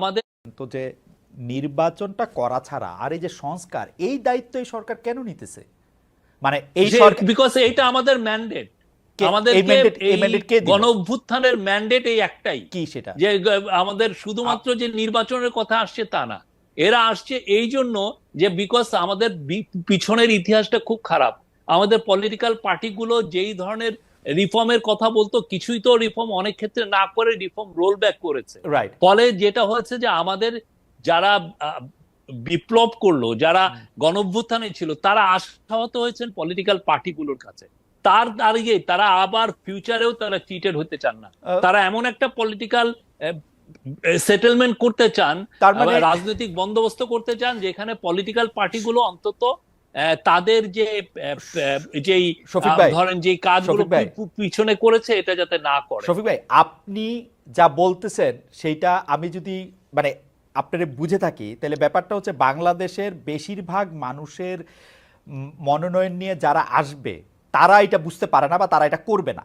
আমাদের তো যে নির্বাচনটা করা ছাড়া আর এই যে সংস্কার এই দায়িত্ব এই সরকার কেন নিতেছে? মানে এই সরকার বিকজ এইটা আমাদের ম্যান্ডেট আমাদের ম্যান্ডেট এই একটাই। কি সেটা? যে আমাদের শুধুমাত্র যে নির্বাচনের কথা আসছে তা না। এরা আসছে এই জন্য যে বিকজ আমাদের পিছনের ইতিহাসটা খুব খারাপ। আমাদের পলিটিক্যাল পার্টিগুলো যেই ধরনের রিফর্মের কথা বলতো কিছুই তো রিফর্ম অনেক ক্ষেত্রে না করে রিফর্ম রোল ব্যাক করেছে। রাইট ফলে যেটা হয়েছে যে আমাদের যারা বিপ্লব করল যারা গণভ্যুত্থানে ছিল তারা আশাহত হয়েছেন পলিটিক্যাল পার্টিগুলোর কাছে। তার দাঁড়িয়ে তারা আবার ফিউচারেও তারা চিটেড হতে চান না। তারা এমন একটা পলিটিক্যাল সেটেলমেন্ট করতে চান মানে রাজনৈতিক বন্দোবস্ত করতে চান যেখানে পলিটিক্যাল পার্টিগুলো অন্তত তাদের যে যেই ধরেন যে কাজগুলো পিছনে করেছে এটা যাতে না করে। শফিক ভাই আপনি যা বলতেছেন সেইটা আমি যদি মানে আপনার বুঝে থাকি তাহলে ব্যাপারটা হচ্ছে বাংলাদেশের বেশিরভাগ মানুষের মনোনয়ন নিয়ে যারা আসবে তারা এটা বুঝতে পারে না বা তারা এটা করবে না।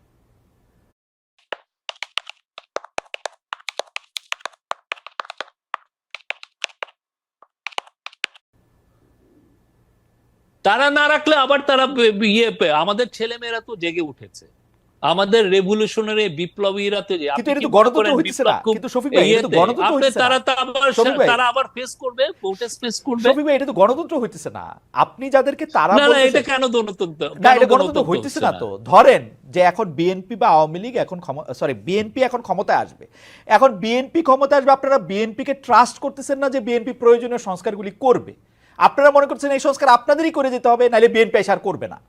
তারা না রাখলে আবার তারা ইয়ে আমাদের ছেলেমেয়েরা তো জেগে উঠেছে। আমাদের রেভলিউশনারি বিপ্লবীরা তো কিন্তু আপনি এটা কি তো গণতন্ত্র করেন হইতেছে না? বিপ্লব খুব কিন্তু শফিক ভাই এটা তো ইয়েতে? গণতন্ত্র আপনি হইতেছে তারা না তো আবার শফিক ভাই। তারা আবার ফেস করবে? প্রোটেস্ট ফেস করবে? শফিক ভাই এটা তো গণতন্ত্র হইতেছে না। আপনি যাদেরকে তারা না না এটা কেন গণতন্ত্র না এটা গণতন্ত্র গণতন্ত্র হইতেছে না তো। ধরেন যে এখন বিএনপি বা আওয়ামী লীগ এখন সরি বিএনপি এখন ক্ষমতায় আসবে। এখন বিএনপি ক্ষমতায় আসবে আপনারা বিএনপি কে ট্রাস্ট করতেছেন না যে বিএনপি প্রয়োজনীয় সংস্কারগুলি করবে। আপনারা মনে করছেন এই সংস্কার আপনাদেরই করে যেতে হবে নাহলে বিএনপি এসে আর করবে না।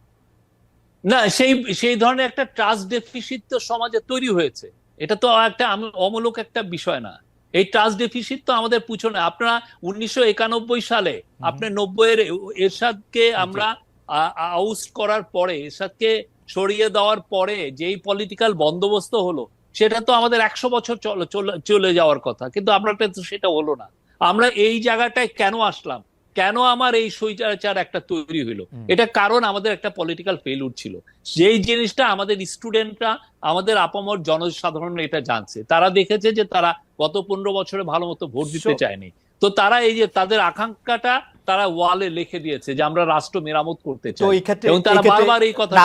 না সেই সেই ধরনের একটা ট্রাস্ট ডেফিসিট তো সমাজে তৈরি হয়েছে। এটা তো একটা অমূলক একটা বিষয় না। এই ট্রাস্ট ডেফিসিট তো আমাদের পিছনে আপনারা উনিশশো একানব্বই সালে আপনি নব্বই এর এরশাদকে আমরা আউস্ট করার পরে এরশাদকে সরিয়ে দেওয়ার পরে যেই পলিটিক্যাল বন্দোবস্ত হলো সেটা তো আমাদের একশো বছর চলে- যাওয়ার কথা। কিন্তু আমরা তো সেটা হলো না। আমরা এই জায়গাটায় কেন আসলাম? কেন আমার এই স্বৈরাচার একটা তৈরি হুম। এটা কারণ আমাদের একটা পলিটিক্যাল ফেলুর ছিল। যেই জিনিসটা আমাদের স্টুডেন্টরা আমাদের আপামর জনসাধারণ এটা জানছে। তারা দেখেছে যে তারা গত পনেরো বছরে ভালো মতো ভোট দিতে চায়নি। তো তারা এই যে তাদের আকাঙ্ক্ষাটা তারা ওয়ালে লিখে দিয়েছে যে আমরা রাষ্ট্র মেরামত করতে চাই। এবং তারা বারবার এই কথা